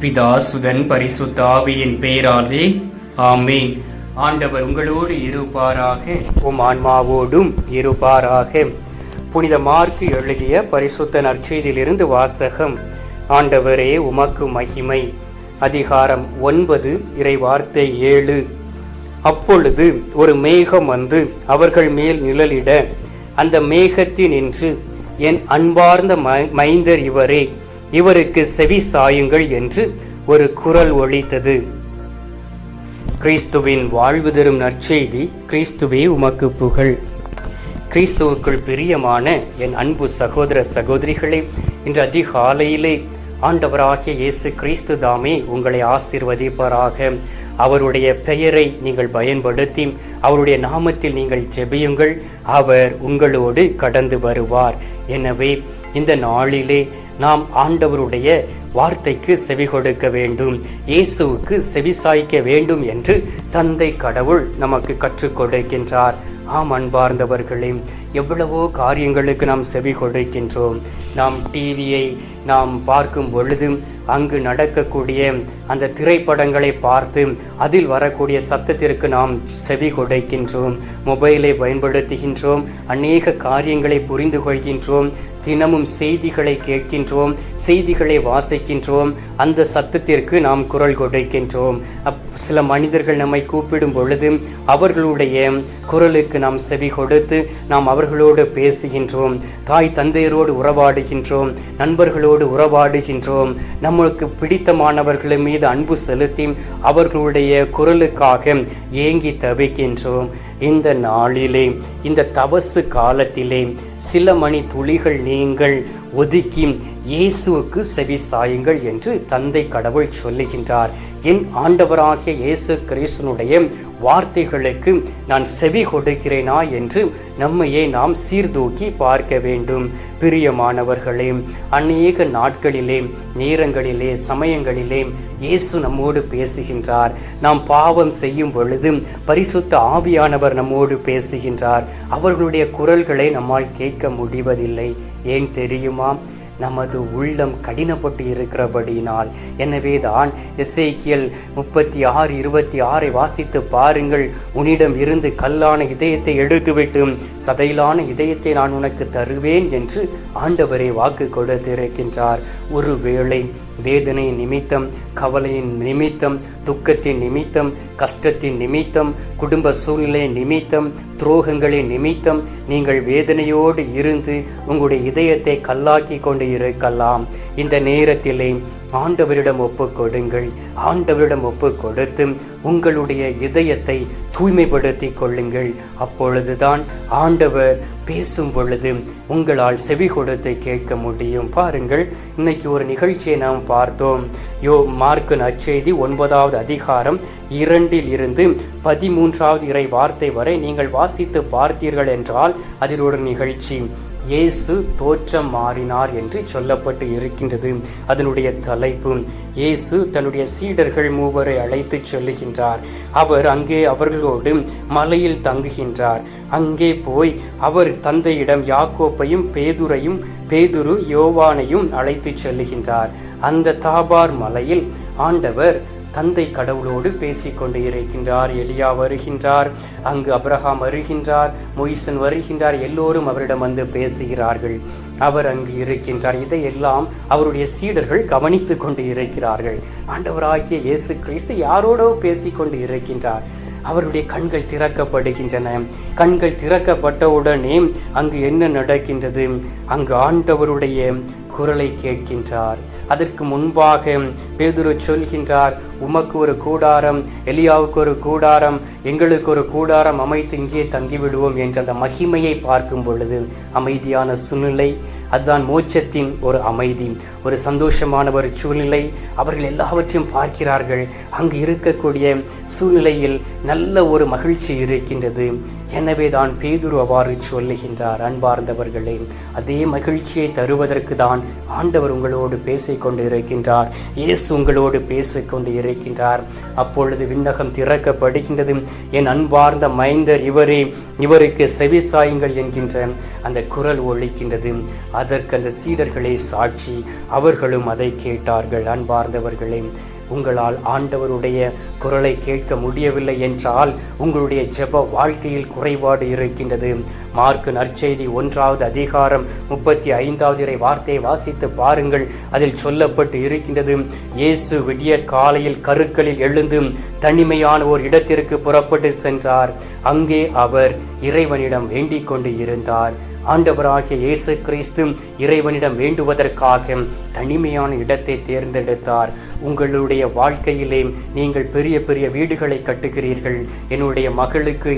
பிதாசுதன் பரிசுத்தாவியின் பேராலே. ஆமென். ஆண்டவர் உங்களோடு இருப்பாராக. உம் ஆன்மாவோடும் இருப்பாராக. புனித மார்க்கு எழுதிய பரிசுத்த நற்செய்தியிலிருந்து வாசகம். ஆண்டவரே உமக்கு மகிமை. அதிகாரம் ஒன்பது இறை வார்த்தை ஏழு. அப்பொழுது ஒரு மேகம் வந்து அவர்கள் மேல் நிழலிட அந்த மேகத்தினின்று என் அன்பார்ந்த மைந்தர் இவரே இவருக்கு செவி சாயுங்கள் என்று ஒரு குரல் ஒழித்தது. கிறிஸ்துவின் வாழ்வு தரும் நற்செய்தி கிறிஸ்துவே உமக்கு புகழ். கிறிஸ்துவுக்குள் பிரியமான என் அன்பு சகோதர சகோதரிகளே இன்று அதிகாலையிலே ஆண்டவராகிய இயேசு கிறிஸ்து தாமே உங்களை ஆசீர்வதிப்பாராக. அவருடைய பெயரை நீங்கள் பயன்படுத்தி அவருடைய நாமத்தில் நீங்கள் ஜெபியுங்கள். அவர் உங்களோடு கடந்து வருவார். எனவே இந்த நாளிலே நாம் ஆண்டவருடைய வார்த்தைக்கு செவி கொடுக்க வேண்டும் இயேசுவுக்கு செவி சாய்க்க வேண்டும் என்று தந்தை கடவுள் நமக்கு கற்றுக் கொடுக்கின்றார். ஆம் அன்பார்ந்தவர்களே எவ்வளவோ காரியங்களுக்கு நாம் செவி கொடுக்கின்றோம். நாம் டிவியை நாம் பார்க்கும் பொழுதும் அங்கு நடக்கக்கூடிய அந்த திரைப்படங்களை பார்த்து அதில் வரக்கூடிய சத்தத்திற்கு நாம் செவி கொடுக்கின்றோம். மொபைலை பயன்படுத்துகின்றோம் அநேக காரியங்களை புரிந்து கொள்கின்றோம் தினமும் செய்திகளை கேட்கின்றோம் செய்திகளை வாசிக்கின்றோம் அந்த சத்தத்திற்கு நாம் குரல் கொடுக்கின்றோம். அப் சில மனிதர்கள் நம்மை கூப்பிடும் பொழுது அவர்களுடைய குரலுக்கு நாம் செவி கொடுத்து நாம் அவர்களோடு பேசுகின்றோம். தாய் தந்தையரோடு உறவாடுகின்றோம். நண்பர்களோடு உறவாடுகின்றோம். நம்மளுக்கு பிடித்தமானவர்கள் மீது அன்பு செலுத்தி அவர்களுடைய குரலுக்காக ஏங்கி தவிக்கின்றோம். இந்த நாளிலே இந்த தவசு காலத்திலே சில மணி துளிகள் நீங்கள் ஒதுக்கி இயேசுவுக்கு செவி சாயுங்கள் என்று தந்தை கடவுள் சொல்லுகின்றார். என் ஆண்டவராகிய இயேசு கிறிஸ்தனுடைய வார்த்தைகளுக்கு நான் செவி கொடுக்கிறேனா என்று நம்மையே நாம் சீர்தூக்கி பார்க்க வேண்டும். பிரியமானவர்களே அநேக நாட்களிலே நேரங்களிலே சமயங்களிலே இயேசு நம்மோடு பேசுகின்றார். நாம் பாவம் செய்யும் பொழுது பரிசுத்த ஆவியானவர் நம்மோடு பேசுகின்றார். அவர்களுடைய குரல்களை நம்மால் கேட்க முடிவதில்லை. ஏன் தெரியுமா? நமது உள்ளம் கடினப்பட்டு இருக்கிறபடியினால். எனவே தான் எஸ்ஐக்கியல் முப்பத்தி ஆறு இருபத்தி ஆறை வாசித்து பாருங்கள். உன்னிடம் இருந்து கல்லான இதயத்தை எடுத்துவிட்டு சதையிலான இதயத்தை நான் உனக்கு தருவேன் என்று ஆண்டவரே வாக்கு கொடுத்திருக்கின்றார். ஒருவேளை வேதனை நிமித்தம் கவலையின் நிமித்தம் துக்கத்தின் நிமித்தம் கஷ்டத்தின் நிமித்தம் குடும்ப சூழ்நிலை நிமித்தம் துரோகங்களின் நிமித்தம் நீங்கள் வேதனையோடு இருந்து உங்களுடைய இதயத்தை கல்லாக்கி கொண்டு இருக்கலாம். இந்த நேரத்திலே ஆண்டவரிடம் ஒப்புக்கொடுங்கள் ஆண்டவரிடம் ஒப்புக்கொடுத்து உங்களுடைய இதயத்தை தூய்மைப்படுத்திக் கொள்ளுங்கள். அப்பொழுதுதான் ஆண்டவர் பேசும் பொழுது உங்களால் செவி கொடுத்து கேட்க முடியும். பாருங்கள் இன்னைக்கு ஒரு நிகழ்ச்சியை நாம் பார்த்தோம். யோ மார்க்கு நற்செய்தி ஒன்பதாவது அதிகாரம் இரண்டில் இருந்து பதிமூன்றாவது இறை வார்த்தை வரை நீங்கள் வாசித்து பார்த்தீர்கள் என்றால் அதில் ஒரு நிகழ்ச்சி. இயேசு தோற்றம் மாறினார் என்று சொல்லப்பட்டு இருக்கின்றது. அதனுடைய தலைப்பு இயேசு தன்னுடைய சீடர்கள் மூவரை அழைத்துச் சொல்லுகின்றார். அவர் அங்கே அவர்களோடு மலையில் தங்குகின்றார். அங்கே போய் அவர் தந்தையிடம் யாக்கோப்பையும் பேதுரையும் பேதுரு யோவானையும் அழைத்துச் செல்லுகின்றார். அந்த தாபார் மலையில் ஆண்டவர் தந்தை கடவுளோடு பேசிக்கொண்டு இருக்கின்றார் எலியா வருகின்றார் அங்கு அப்ரஹாம் வருகின்றார் மொய்சன் வருகின்றார் எல்லோரும் அவரிடம் வந்து பேசுகிறார்கள். அவர் அங்கு இருக்கின்றார். இதையெல்லாம் அவருடைய சீடர்கள் கவனித்து கொண்டு இருக்கிறார்கள். ஆண்டவராகிய இயேசு கிறிஸ்து யாரோடோ பேசிக்கொண்டு இருக்கின்றார். அவருடைய கண்கள் திறக்கப்படுகின்றன. கண்கள் திறக்கப்பட்டவுடனே அங்கு என்ன நடக்கின்றது? அங்கு ஆண்டவருடைய குரலை கேட்கின்றார். அதற்கு முன்பாக பேதுரு சொல்கின்றார் உமக்கு ஒரு கூடாரம் எலியாவுக்கு ஒரு கூடாரம் எங்களுக்கு ஒரு கூடாரம் அமைத்து இங்கே தங்கிவிடுவோம் என்ற அந்த மகிமையை பார்க்கும் பொழுது அமைதியான சூழ்நிலை அதுதான் மோட்சத்தின் ஒரு அமைதி. ஒரு சந்தோஷமான ஒரு சூழ்நிலை. அவர்கள் எல்லாவற்றையும் பார்க்கிறார்கள். அங்கு இருக்கக்கூடிய சூழ்நிலையில் நல்ல ஒரு மகிழ்ச்சி இருக்கின்றது. எனவே தான் பேதுரு அவ்வாறு சொல்லுகின்றார் அன்பார்ந்தவர்களே அதே மகிழ்ச்சியை தருவதற்கு தான் ஆண்டவர் உங்களோடு பேசிக்கொண்டு இருக்கின்றார் இயேசு உங்களோடு பேசிக்கொண்டு இருக்கின்றார். அப்பொழுது விண்ணகம் திறக்கப்படுகின்றது என் அன்பார்ந்த மைந்தர் இவரே இவருக்கு செவிசாயுங்கள் என்கின்ற அந்த குரல் ஒழிக்கின்றது அதற்கு அந்த சீடர்களே சாட்சி அவர்களும் அதை கேட்டார்கள் அன்பார்ந்தவர்களே. உங்களால் ஆண்டவருடைய குரலை கேட்க முடியவில்லை என்றால் உங்களுடைய ஜெப வாழ்க்கையில் குறைபாடு இருக்கின்றது. மார்க்கு நற்செய்தி ஒன்றாவது அதிகாரம் முப்பத்தி ஐந்தாவது இறை வார்த்தையை வாசித்து பாருங்கள். அதில் சொல்லப்பட்டு இருக்கின்றது இயேசு விடிய காலையில் கருக்களில் எழுந்து தனிமையான ஒரு இடத்திற்கு புறப்பட்டு சென்றார். அங்கே அவர் இறைவனிடம் வேண்டிக் கொண்டு இருந்தார். ஆண்டவராகிய இயேசு கிறிஸ்து இறைவனிடம் வேண்டுவதற்காக தனிமையான இடத்தை தேர்ந்தெடுத்தார். உங்களுடைய வாழ்க்கையிலே நீங்கள் பெரிய பெரிய வீடுகளை கட்டுகிறீர்கள். என்னுடைய மகளுக்கு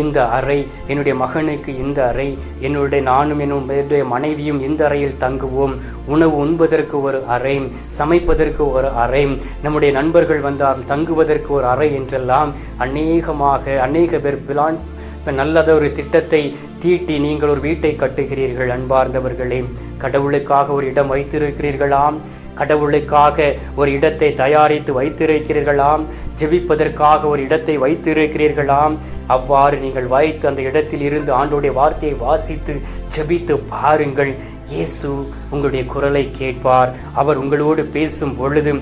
இந்த அறை என்னுடைய மகனுக்கு இந்த அறை என்னுடைய நானும் என்னுடைய மனைவியும் இந்த அறையில் தங்குவோம். உணவு உண்பதற்கு ஒரு அறை சமைப்பதற்கு ஒரு அறை நம்முடைய நண்பர்கள் வந்தால் தங்குவதற்கு ஒரு அறை என்றெல்லாம் அநேகமாக அநேக பேர் பிளான் இப்போ நல்லதொரு திட்டத்தை தீட்டி நீங்கள் ஒரு வீட்டை கட்டுகிறீர்கள் அன்பார்ந்தவர்களே. கடவுளுக்காக ஒரு இடம் வைத்திருக்கிறீர்களாம். கடவுளுக்காக ஒரு இடத்தை தயாரித்து வைத்திருக்கிறீர்களாம். ஜெபிப்பதற்காக ஒரு இடத்தை வைத்திருக்கிறீர்களாம். அவ்வாறு நீங்கள் வாய்த்து அந்த இடத்தில் இருந்து ஆண்டோடைய வார்த்தையை வாசித்து ஜெபித்து பாருங்கள். இயேசு உங்களுடைய குரலை கேட்பார். அவர் உங்களோடு பேசும் பொழுது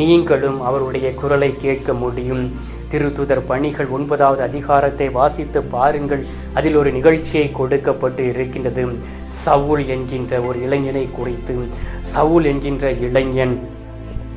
நீங்களும் அவருடைய குரலை கேட்க முடியும். திருத்துதர் பணிகள் ஒன்பதாவது அதிகாரத்தை வாசித்து பாருங்கள். அதில் ஒரு நிகழ்ச்சியை கொடுக்கப்பட்டு இருக்கின்றது. சவுல் என்கின்ற ஒரு இளைஞனை குறித்து. சவுல் என்கின்ற இளைஞன்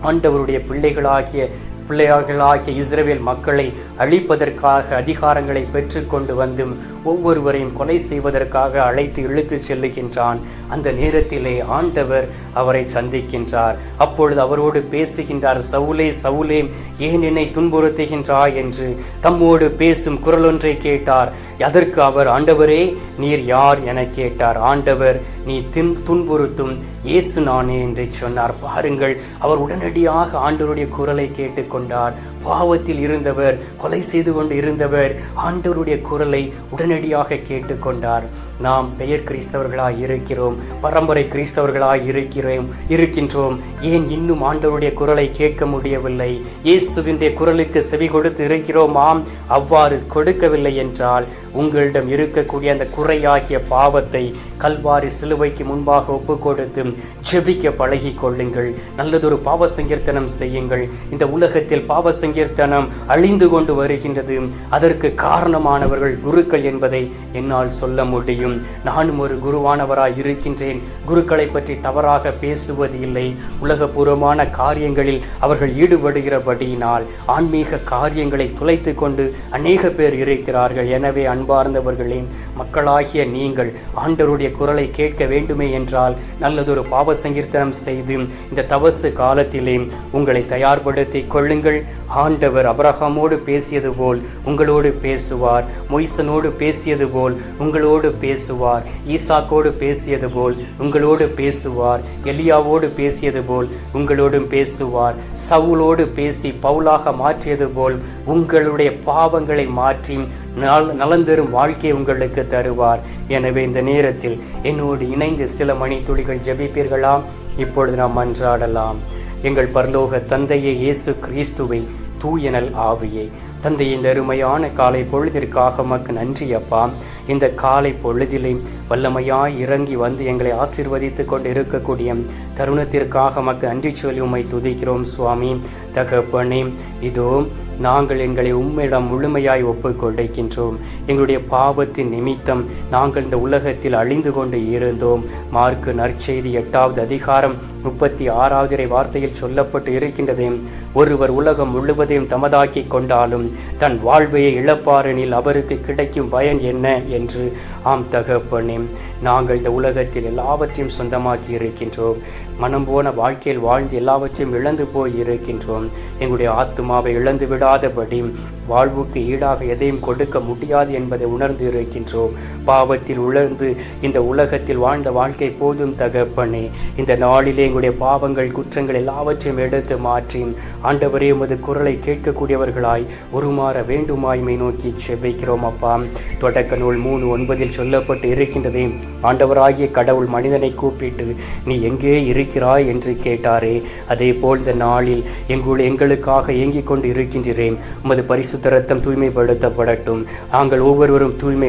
ஆண்டவருடைய பிள்ளைகளாகிய பிள்ளையார்களாகிய இஸ்ரேல் மக்களை அழிப்பதற்காக அதிகாரங்களை பெற்றுக்கொண்டு வந்து ஒவ்வொருவரையும் கொலை செய்வதற்காக அழைத்து இழுத்துச் செல்லுகின்றான். அந்த நேரத்திலே ஆண்டவர் அவரை சந்திக்கின்றார். அப்பொழுது அவரோடு பேசுகின்றார் சவுலே சவுலே ஏன் என்னை துன்புறுத்துகின்றாய்? என்று தம்மோடு பேசும் குரல் ஒன்றை கேட்டார். அதற்கு அவர் ஆண்டவரே நீர் யார்? என கேட்டார். ஆண்டவர் நீ தின் துன்புறுத்தும் இயேசு நானே என்று சொன்னார். பாருங்கள் அவர் உடனடியாக ஆண்டவருடைய குரலை கேட்டுக்கொண்டார். பாவத்தில் இருந்தவர் கொலை செய்து கொண்டு இருந்தவர் ஆண்டவருடைய குரலை உடனடியாக கேட்டுக்கொண்டார். நாம் பெயர் கிறிஸ்தவர்களாய் இருக்கிறோம் பரம்பரை கிறிஸ்தவர்களாய் இருக்கிறோம் இருக்கின்றோம். ஏன் இன்னும் ஆண்டவருடைய குரலை கேட்க முடியவில்லை? இயேசுவினுடைய குரலுக்கு செவி கொடுத்து இருக்கிறோமாம்? அவ்வாறு கொடுக்கவில்லை என்றால் உங்களிடம் இருக்கக்கூடிய அந்த குறையாகிய பாவத்தை கல்வாரி சிலுவைக்கு முன்பாக ஒப்பு கொடுத்து ஜெபிக்க பழகி கொள்ளுங்கள் நல்லதொரு பாவ சங்கீர்த்தனம் செய்யுங்கள். இந்த உலகத்தில் பாவ சங்கீர்த்தனம் அழிந்து கொண்டு வருகின்றது அதற்கு காரணமானவர்கள் குருக்கள் என்பதை என்னால் சொல்ல முடியும் நானும் ஒரு குருவானவராய் இருக்கின்றேன் குருக்களை பற்றி தவறாக பேசுவது இல்லை உலகபூர்வமான காரியங்களில் அவர்கள் ஈடுபடுகிறபடியினால் ஆன்மீக காரியங்களை துளைத்து கொண்டு அநேக பேர் இருக்கிறார்கள் எனவே அன்பார்ந்தவர்களே மக்களாகிய நீங்கள் ஆண்டருடைய குரலை கேட்க வேண்டுமே என்றால் நல்லதொரு பாவ சங்கீர்த்தனம் செய்து இந்த தவசு காலத்திலே உங்களை தயார்படுத்தி கொள்ளுங்கள் ஆண்டவர் அபரஹாமோடு பேசியது போல் உங்களோடு பேசுவார் மொய்சனோடு பேசியது போல் உங்களோடு பேசுவார் ஈசாக்கோடு பேசியது போல் உங்களோடு பேசுவார் எலியாவோடு பேசியது போல் உங்களோடும் பேசுவார் சவுலோடு பேசி பவுலாக மாற்றியது போல் உங்களுடைய பாவங்களை மாற்றி நல் நலந்தரும் வாழ்க்கை உங்களுக்கு தருவார். எனவே இந்த நேரத்தில் என்னோடு இணைந்து சில மணித்துளிகள் ஜெபிப்பீர்களாம்? இப்பொழுது நாம் மன்றாடலாம் எங்கள் பரலோக தந்தையே இயேசு கிறிஸ்துவை தூயனல் ஆவியே. தந்தை இந்த அருமையான காலை பொழுதிற்காக மக்கு நன்றி அப்பா. இந்த காலை பொழுதிலே வல்லமையாய் இறங்கி வந்து எங்களை ஆசிர்வதித்து கொண்டு இருக்கக்கூடிய தருணத்திற்காக மக்கு நன்றி சொல்லி உம்மை துதிக்கிறோம் சுவாமி. தகப்பனே இதோ நாங்கள் எங்களை உம்மிடம் முழுமையாய் ஒப்புக்கொண்டிருக்கின்றோம். எங்களுடைய பாவத்தின் நிமித்தம் நாங்கள் இந்த உலகத்தில் அழிந்து கொண்டு இருந்தோம். மார்க்கு நற்செய்தி எட்டாவது அதிகாரம் முப்பத்தி ஆறாவது இறை வார்த்தையில் சொல்லப்பட்டு இருக்கின்றது ஒருவர் உலகம் முழுவதையும் தமதாக்கி கொண்டாலும் தன் வாழ்வையை இழப்பாரெனில் அவருக்கு கிடைக்கும் பயன் என்ன என்று ஆம் தகப்பனே நாங்கள் இந்த உலகத்தில் எல்லாவற்றையும் சொந்தமாக்கி இருக்கின்றோம். மனம் போன வாழ்க்கையில் வாழ்ந்து எல்லாவற்றையும் இழந்து போய் இருக்கின்றோம். எங்களுடைய ஆத்மாவை இழந்து விடாதபடி வாழ்வுக்கு ஈடாக எதையும் கொடுக்க முடியாது என்பதை உணர்ந்து இருக்கின்றோம். பாவத்தில் உணர்ந்து இந்த உலகத்தில் வாழ்ந்த வாழ்க்கை போதும் தகப்பனே. இந்த நாளிலே எங்களுடைய பாவங்கள் குற்றங்கள் எல்லாவற்றையும் எடுத்து மாற்றி ஆண்டவரே உமது குரலை கேட்கக்கூடியவர்களாய் உருமாற வேண்டுமாய்மை நோக்கி செபிக்கிறோம் அப்பா. தொடக்க நூல் மூணு ஒன்பதில் சொல்லப்பட்டு இருக்கின்றதே ஆண்டவராகிய கடவுள் மனிதனை கூப்பிட்டு நீ எங்கே இருக்கிறாய்? என்று கேட்டாரே. அதே போல் இந்த நாளில் எங்குள் எங்களுக்காக ஏங்கிக் கொண்டு இருக்கின்றேன். உமது பரிசுத்த ரத்தம் தூய்மைப்படுத்தப்படட்டும். நாங்கள் ஒவ்வொருவரும் தூய்மை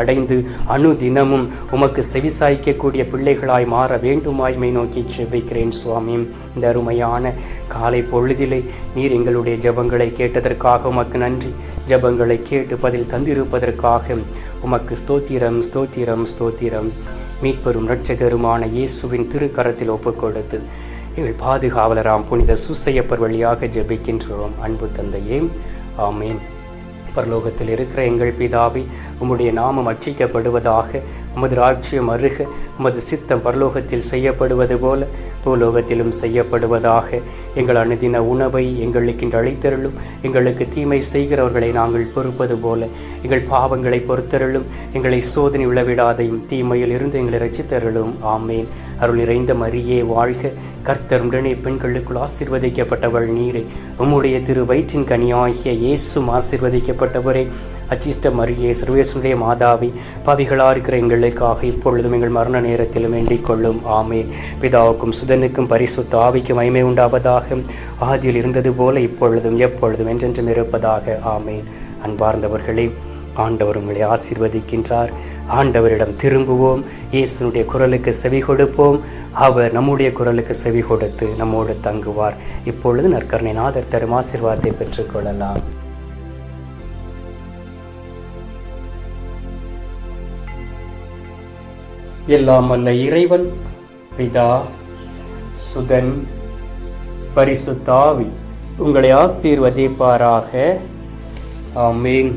அடைந்து அணு தினமும் உமக்கு செவிசாய்க்கக்கூடிய பிள்ளைகளாய் மாற வேண்டுமாய்மை நோக்கி செபிக்கிறேன் சுவாமி. இந்த அருமையான காலை பொழுதிலே நீர் எங்களுடைய ஜெபங்களை கேட்டதற்காக உமக்கு நன்றி. ஜெபங்களை கேட்டு பதில் தந்திருப்பதற்காக உமக்கு ஸ்தோத்திரம் ஸ்தோத்திரம் ஸ்தோத்திரம். மீட்பெரும் இரட்சகருமான இயேசுவின் திருக்கரத்தில் ஒப்புக்கொடுத்து எங்கள் பாதுகாவலராம் புனித சுசையப்பர் வழியாக ஜெபிக்கின்றோம். அன்பு தந்தையே ஆமீன். பரலோகத்தில் இருக்கிற எங்கள் பிதாவி உம்முடைய நாமம் அச்சிக்கப்படுவதாக உமது ராஜ்யம் அருக உமது சித்தம் பரலோகத்தில் செய்யப்படுவது போல பூலோகத்திலும் செய்யப்படுவதாக எங்கள் அனுதின உணவை எங்களுக்கு இன்று அளித்தருளும். எங்களுக்கு தீமை செய்கிறவர்களை நாங்கள் பொறுப்பது போல எங்கள் பாவங்களை பொறுத்தருளும். எங்களை சோதனை விழவிடாதையும் தீமையில் இருந்து எங்களை ரசித்தருளும் ஆமேன். அருள் நிறைந்த மரியே வாழ்க. கர்த்தர் உடனே பெண்களுக்குள் ஆசிர்வதிக்கப்பட்டவள் நீரே. உம்முடைய திரு வயிற்றின் கனியாகிய இயேசும் ஆசிர்வதிக்கப்பட்டவரே. அச்சிஷ்ட அருகே சர்வேசனுடைய மாதாவி பவிகளாக இருக்கிற எங்களுக்காக இப்பொழுதும் எங்கள் மரண நேரத்திலும் வேண்டிக் கொள்ளும். ஆமே பிதாவுக்கும் சுதனுக்கும் பரிசுத்த ஆவிக்கும் மகிமை உண்டாவதாக. ஆதியில் இருந்தது போல இப்பொழுதும் எப்பொழுதும் என்றென்றும் இருப்பதாக. ஆமே அன்பார்ந்தவர்களே ஆண்டவர் உங்களை ஆசீர்வதிக்கின்றார். ஆண்டவரிடம் திரும்புவோம். இயேசுனுடைய குரலுக்கு செவி கொடுப்போம். அவர் நம்முடைய குரலுக்கு செவி கொடுத்து நம்மோடு தங்குவார். இப்பொழுது நற்கருணை நாதர் தரும் ஆசீர்வாதத்தை பெற்றுக்கொள்ளலாம் எல்லாம் அல்ல இறைவன் பிதா சுதன் பரிசுத்தாவி உங்களை ஆசீர்வதிப்பாராக. ஆமீன்.